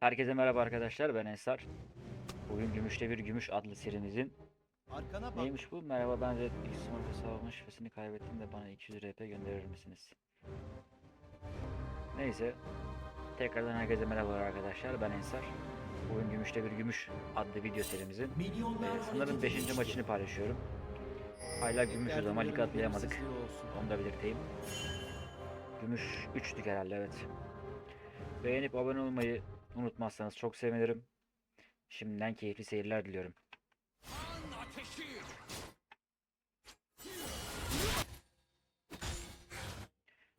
Herkese merhaba arkadaşlar ben Ensar. Bugün Gümüşte Bir Gümüş adlı serimizin Arkana bak. neymiş bu? Merhaba ben Red X hesabımın şifresini kaybettim de bana 200 RP gönderir misiniz? Neyse. Tekrardan herkese merhabalar arkadaşlar ben Ensar. Bugün Gümüşte Bir Gümüş adlı video serimizin e, sanırım 5. maçını paylaşıyorum. Hala gümüşüz ama lig atlayamadık. Onu da belirteyim. Gümüş 3'tük herhalde evet. Beğenip abone olmayı unutmazsanız çok sevinirim. Şimdiden keyifli seyirler diliyorum.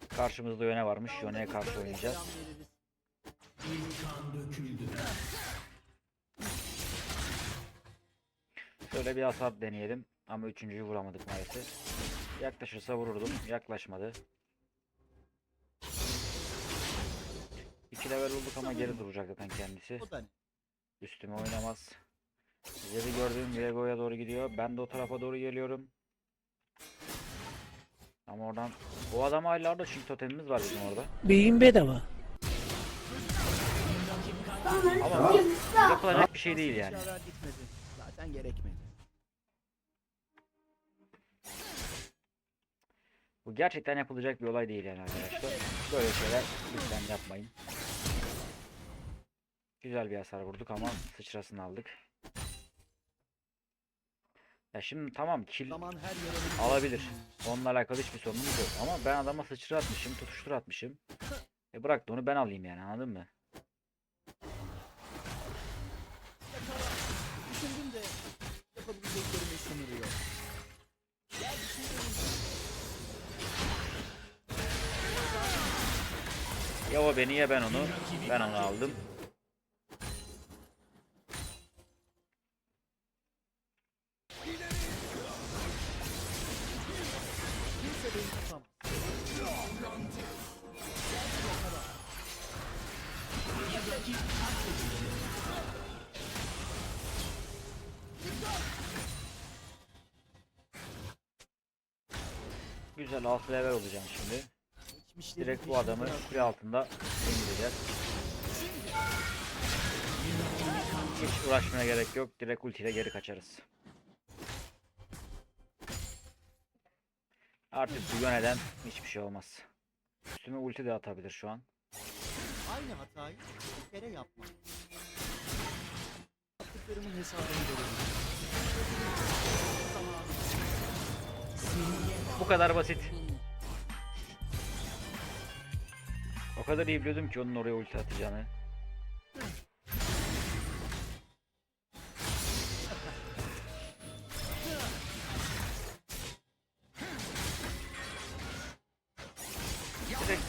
Karşımızda Yone varmış. Yone'ye karşı oynayacağız. Şöyle bir hasar deneyelim. Ama üçüncüyü vuramadık maalesef. Yaklaşırsa vururdum. Yaklaşmadı. İki level olduk ama geri duracak zaten kendisi. O da ne? Üstüme oynamaz. Sizleri gördüğüm Viego'ya doğru gidiyor. Ben de o tarafa doğru geliyorum. Ama oradan o adam hala orada çünkü totemimiz var bizim orada. Beyin bedava. Ama yapılacak bir şey değil yani. Zaten gerekmedi. Bu gerçekten yapılacak bir olay değil yani arkadaşlar. Böyle şeyler lütfen yapmayın. Güzel bir hasar vurduk ama sıçrasını aldık. Ya şimdi tamam kill alabilir. Onunla alakalı hiçbir sorunumuz yok. Ama ben adama sıçra atmışım, tutuştur atmışım. E bırak da onu ben alayım yani anladın mı? Ya o beni ya ben onu. Ben onu aldım. Kimse beni tutamaz. Güzel alt level olacağım şimdi. Direkt bu adamı bir altında indireceğiz. Hiç uğraşmaya gerek yok. Direkt ultiyle geri kaçarız. Artık bu yöneden hiçbir şey olmaz. Üstüme ulti de atabilir şu an. Aynı hatayı bir kere yapma. Yaptıklarımın hesabını verelim. Tamam. Bu kadar basit. O kadar iyi biliyordum ki onun oraya ulti atacağını.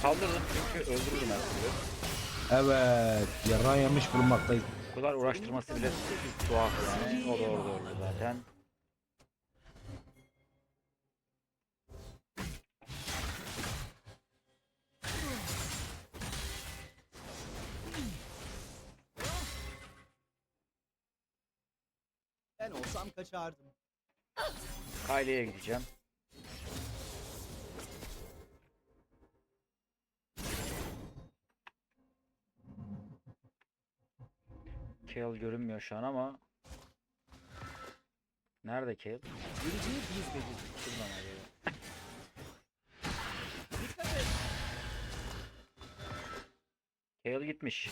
Saldırdım çünkü öldürürüm her türlü. Evet, yaran yemiş bulunmaktayız. Bu kadar uğraştırması bile tuhaf yani. O da orada öldü zaten. Ben olsam kaçardım. Kayle'ye gideceğim. Kale görünmüyor şu an ama Nerede Kale? Geleceği biz belirledik. Şuradan et. Kale gitmiş.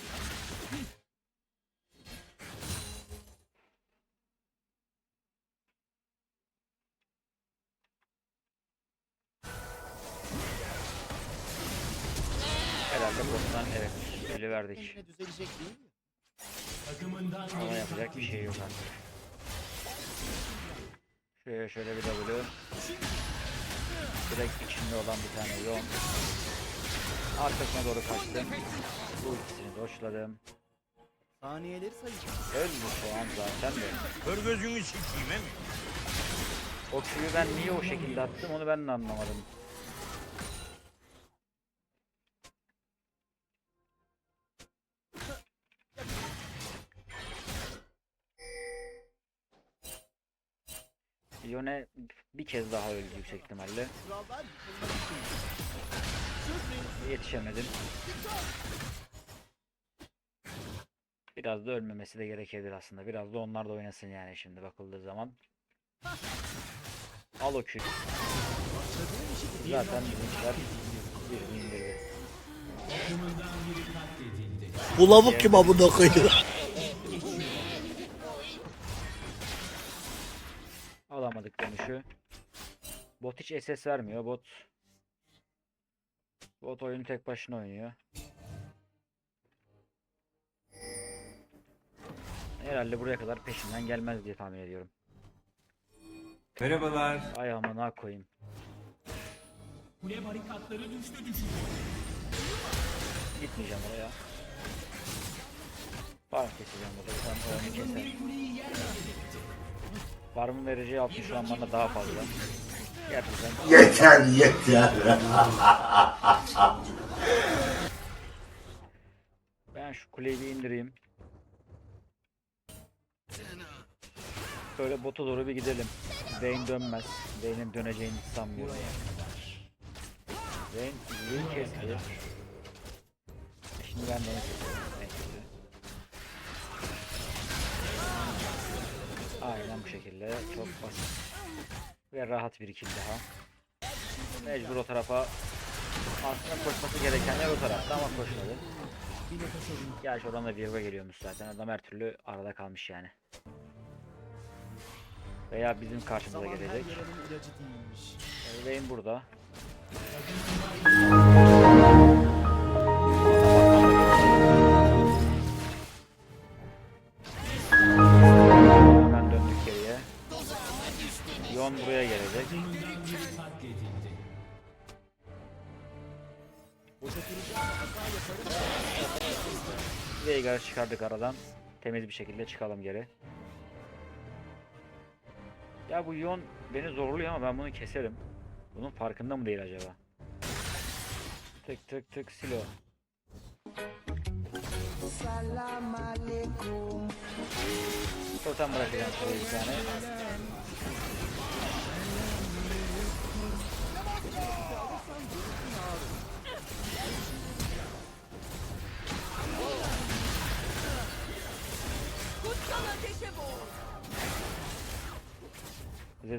Herhalde boss'tan evet ölü verdik. Düzelecek değil? Ama yapacak bir şey yok artık. Şuraya şöyle bir W. Direkt içinde olan bir tane yon. Arkasına doğru kaçtım. Bu ikisini doşladım. Saniyeleri sayacağım. Öldü şu an zaten de. Kör gözünü sikeyim mi? O Q'yu ben niye o şekilde attım onu ben de anlamadım. Yone bir kez daha öldü yüksek ihtimalle. Yetişemedim. Biraz da ölmemesi de gerekebilir aslında. Biraz da onlar da oynasın yani şimdi bakıldığı zaman. Al o kül. Zaten bizimkiler birini indirdi. Bu lavuk kim amına koyuyor? Hiç SS vermiyor. Bot Bot oyunu tek başına oynuyor. Herhalde buraya kadar peşinden gelmez diye tahmin ediyorum. Merhabalar. Ay amına koyayım. Gitmeyeceğim oraya. Farm keseceğim burada. Ben oyunu keserim. Farmın vereceği altın şu an bana daha fazla. Yeter yeter. Ben şu kuleyi bir indireyim. Böyle bota doğru bir gidelim. Vayne dönmez. Vayne'in döneceğini sanmıyorum. Vayne Vayne kesti. Şimdi ben de. Aynen bu şekilde. Çok basit. Ve rahat bir kill daha. Mecbur o tarafa aslında koşması gereken yer o tarafta ama koşmadı. Gerçi oradan da Virgo geliyormuş zaten. Adam her türlü arada kalmış yani. Veya bizim karşımıza gelecek. değilmiş. Ee, burada. Çıkardık aradan. Temiz bir şekilde çıkalım geri. Ya bu Yon beni zorluyor ama ben bunu keserim. Bunun farkında mı değil acaba? Tık tık tık silo. Totem bırakacağım şuraya bir tane.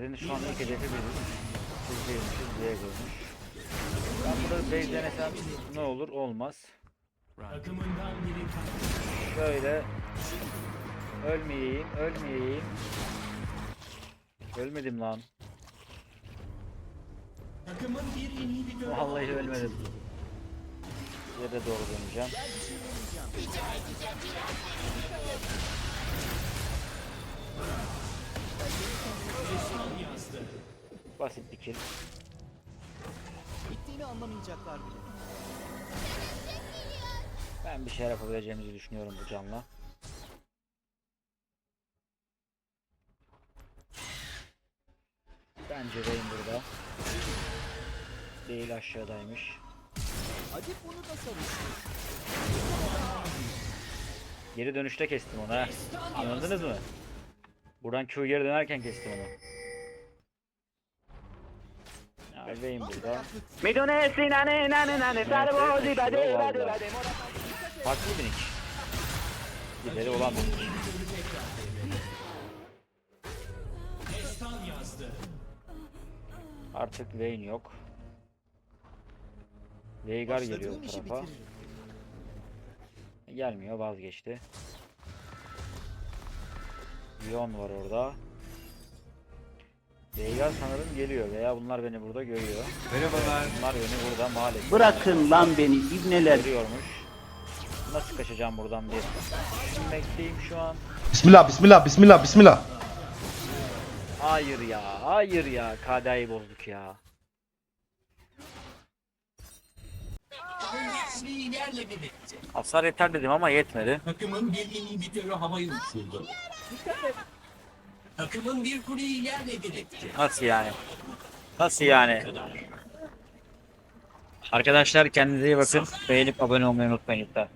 Zed'in şu an ilk hedefi biziz. Biz diye görmüş. Ben burada base denesem ne olur? Olmaz. Şöyle ölmeyeyim, ölmeyeyim. Ölmedim lan. Vallahi ölmedim. Yere doğru döneceğim. Basit bir kill. Bittiğini anlamayacaklar bile. Ben bir şeyler yapabileceğimizi düşünüyorum bu canla. Bence Vayne burada. Değil aşağıdaymış. Hadi bunu da savuştur. Geri dönüşte kestim onu ha. Anladınız mı? Buradan Q geri dönerken kestim onu. Ya Vayne burada. Farklı bir nick. Gideri olan bir nick. Artık Vayne yok. Veigar geliyor bu tarafa. bitiririm. Gelmiyor vazgeçti. Yon var orada. Veigar sanırım geliyor veya bunlar beni burada görüyor. Merhabalar. Bunlar beni burada maalesef Bırakın lan beni ibneler. görüyormuş. Nasıl kaçacağım buradan bir düşünmekteyim şu an. Bismillah bismillah bismillah bismillah. Hayır ya, hayır ya. KDA'yı bozduk ya. Hasar yeter dedim ama yetmedi. Takımın bir inhibitörü havaya uçurdu. Takımın bir kuleyi yerle bir etti. Nasıl yani? Nasıl yani? Arkadaşlar kendinize iyi bakın. Beğenip abone olmayı unutmayın lütfen.